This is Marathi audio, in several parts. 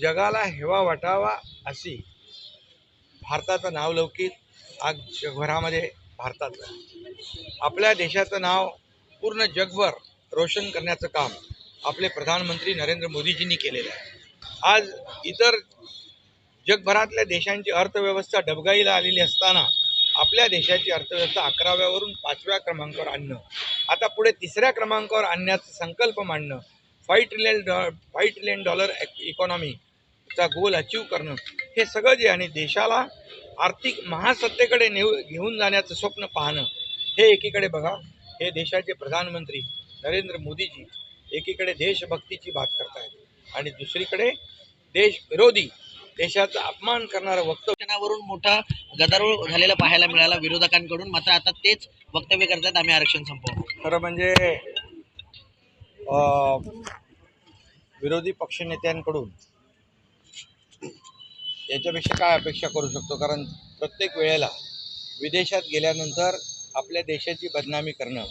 जगाला हेवा वाटावा अशी भारताचं नावलौकिक आज जगभरामध्ये भारताचं आपल्या देशाचं नाव पूर्ण जगभर रोशन करण्याचं काम आपले प्रधानमंत्री नरेंद्र मोदीजींनी केलेलं आहे. आज इतर जगभरातल्या देशांची अर्थव्यवस्था डबगाईला आलेली असताना आपल्या देशाची अर्थव्यवस्था अकराव्यावरून पाचव्या क्रमांकावर आणणं. आता पुढे तिसऱ्या क्रमांकावर आणण्याचा संकल्प मांडणं. फाईव्ह ट्रिलियन डॉ फाईव्ह ट्रिलियन डॉलर इकॉनॉमीचा गोल अचीव करणं. हे सगळं जे आणि देशाला आर्थिक महासत्तेकडे नेऊ घेऊन जाण्याचं स्वप्न पाहणं. हे एकीकडे बघा. हे देशाचे प्रधानमंत्री नरेंद्र मोदीजी एकीकडे देशभक्तीची बात करतायत. आणि दुसरीकडे देशविरोधी देशाचा अपमान करणारं वक्तव्य आरक्षणावरून मोठा गदारोळ झालेला पाहायला मिळाला विरोधकांकडून. मात्र आता तेच वक्तव्य करतात आम्ही आरक्षण संपवू. खरं म्हणजे अं, विरोधी पक्षनेत्यांकडून याच्यापेक्षा काय अपेक्षा करू शकतो? कारण प्रत्येक वेळेला विदेशात गेल्यानंतर आपल्या देशाची बदनामी करणं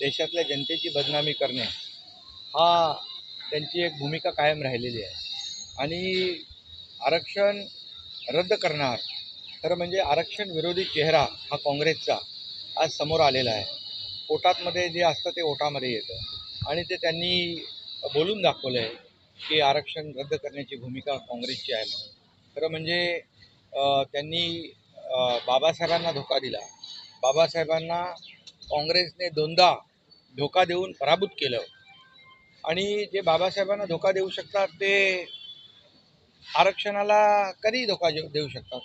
देशातल्या जनतेची बदनामी करणे हा त्यांची एक भूमिका कायम राहिलेली आहे. आणि आरक्षण रद्द करणार खरं म्हणजे आरक्षण विरोधी चेहरा हा काँग्रेसचा आज समोर आलेला आहे. पोटातमध्ये जे असतं ते ओटामध्ये येतं. आणि ते त्यांनी बोलून दाखवलं आहे की आरक्षण रद्द करण्याची भूमिका काँग्रेसची आहे म्हणून. खरं म्हणजे त्यांनी बाबासाहेबांना धोका दिला. बाबासाहेबांना काँग्रेसने दोनदा धोका देऊन पराभूत केलं. आणि जे बाबासाहेबांना धोका देऊ शकतात ते आरक्षणाला कधी धोका देऊ देऊ शकतात?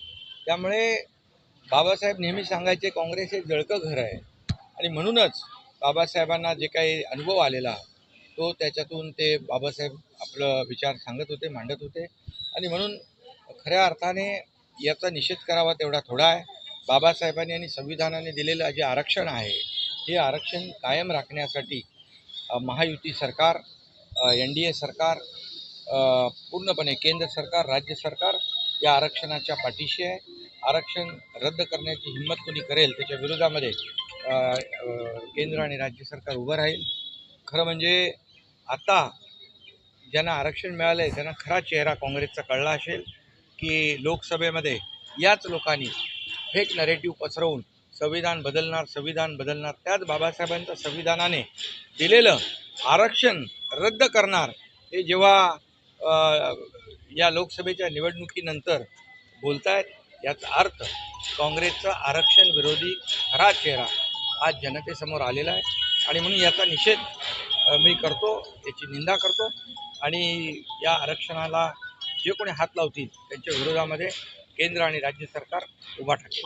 त्यामुळे बाबासाहेब नेहमी सांगायचे काँग्रेस हे जळकं घर आहे. आणि म्हणूनच बाबासाहेबांना जे काही अनुभव आलेला तो त्याच्यातून ते बाबासाहेब आपलं विचार सांगत होते मांडत होते. आणि म्हणून खऱ्या अर्थाने याचा निषेध करावा तेवढा थोडा आहे. बाबासाहेबांनी आणि संविधानाने दिलेलं जे आरक्षण आहे हे आरक्षण कायम राखण्यासाठी महायुती सरकार एन डी ए सरकार पूर्णपणे केंद्र सरकार राज्य सरकार या आरक्षणाच्या पाठीशी आहे. आरक्षण रद्द करण्याची हिंमत कोणी करेल त्याच्या विरोधामध्ये केंद्र आणि राज्य सरकार उभं राहील. खरं म्हणजे आता ज्यांना आरक्षण मिळालं आहे त्यांना खरा चेहरा काँग्रेसचा कळला असेल की लोकसभेमध्ये याच लोकांनी फेक नरेटिव्ह पसरवून संविधान बदलणार संविधान बदलणार त्याच बाबासाहेबांच्या संविधानाने दिलेलं आरक्षण रद्द करणार हे जेव्हा या लोकसभेच्या निवडणुकीनंतर बोलतायत याचा अर्थ काँग्रेसचा आरक्षण विरोधी खरा चेहरा आज जनतेसमोर आलेला आहे. आणि म्हणून याचा निषेध मी करतो याची निंदा करतो. आणि या आरक्षणाला जे कोणी हात लावतील त्यांच्या विरोधामध्ये केंद्र आणि राज्य सरकार उभा ठाकेल